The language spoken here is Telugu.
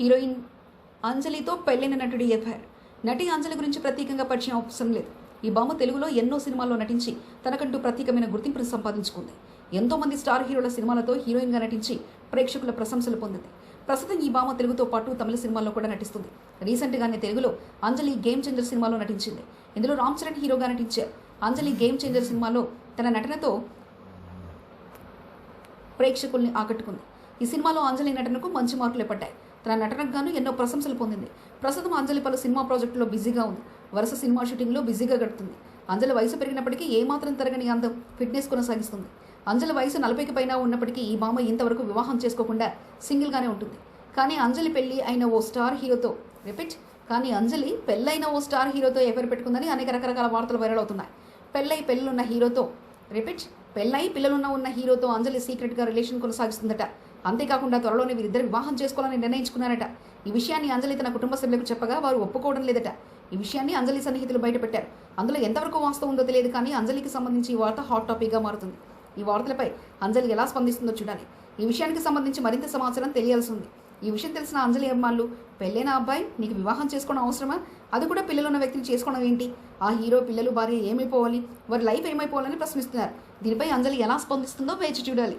హీరోయిన్ అంజలితో పెళ్ళైన నటుడి ఎఫ్ఐఆర్. నటి అంజలి గురించి ప్రత్యేకంగా పరిచయం అవసరం లేదు. ఈ భామ తెలుగులో ఎన్నో సినిమాల్లో నటించి తనకంటూ ప్రత్యేకమైన గుర్తింపును సంపాదించుకుంది. ఎంతోమంది స్టార్ హీరోల సినిమాలతో హీరోయిన్గా నటించి ప్రేక్షకుల ప్రశంసలు పొందింది. ప్రస్తుతం ఈ భామ తెలుగుతో పాటు తమిళ సినిమాల్లో కూడా నటిస్తుంది. రీసెంట్గానే తెలుగులో అంజలి గేమ్ చేంజర్ సినిమాలో నటించింది. ఇందులో రామ్ చరణ్ హీరోగా నటించారు. అంజలి గేమ్ చేంజర్ సినిమాలో తన నటనతో ప్రేక్షకుల్ని ఆకట్టుకుంది. ఈ సినిమాలో అంజలి నటనకు మంచి మార్కులే పడ్డాయి. తన నటనకు గాను ఎన్నో ప్రశంసలు పొందింది. ప్రస్తుతం అంజలి పలు సినిమా ప్రాజెక్టులో బిజీగా ఉంది. వరుస సినిమా షూటింగ్లో బిజీగా గడుపుతుంది. అంజలి వయసు పెరిగినప్పటికీ ఏమాత్రం తరగని అందం ఫిట్నెస్ కొనసాగిస్తుంది. అంజలి వయసు నలభైకి పైన ఉన్నప్పటికీ ఈ భామ ఇంతవరకు వివాహం చేసుకోకుండా సింగిల్గానే ఉంటుంది. కానీ అంజలి పెళ్ళి అయిన ఓ స్టార్ హీరోతో రిపీట్ కానీ అంజలి పెళ్ళైన ఓ స్టార్ హీరోతో ఎవరు పెట్టుకుందని అనేక రకరకాల వార్తలు వైరల్ అవుతున్నాయి. పెళ్ళై పెళ్ళున్న హీరోతో రిపీట్ పెళ్ళై పిల్లలున్న ఉన్న హీరోతో అంజలి సీక్రెట్గా రిలేషన్ కొనసాగిస్తుందట. అంతేకాకుండా త్వరలోనే వీరిద్దరు వివాహం చేసుకోవాలని నిర్ణయించుకున్నారట. ఈ విషయాన్ని అంజలి తన కుటుంబ సభ్యులకు చెప్పగా వారు ఒప్పుకోవడం లేదట. ఈ విషయాన్ని అంజలి సన్నిహితులు బయటపెట్టారు. అందులో ఎంతవరకు వాస్తవం ఉందో తెలియదు కానీ అంజలికి సంబంధించి ఈ వార్త హాట్ టాపిక్గా మారుతుంది. ఈ వార్తలపై అంజలి ఎలా స్పందిస్తుందో చూడాలి. ఈ విషయానికి సంబంధించి మరింత సమాచారం తెలియాల్సి ఉంది. ఈ విషయం తెలిసిన అంజలి అభిమానులు పెళ్ళైన అబ్బాయి నీకు వివాహం చేసుకోవడం అవసరమా? అది కూడా పిల్లలున్న వ్యక్తిని చేసుకోవడం ఏంటి? ఆ హీరో పిల్లలు భార్య ఏమైపోవాలి? వారి లైఫ్ ఏమైపోవాలని ప్రశ్నిస్తున్నారు. దీనిపై అంజలి ఎలా స్పందిస్తుందో వేచి చూడాలి.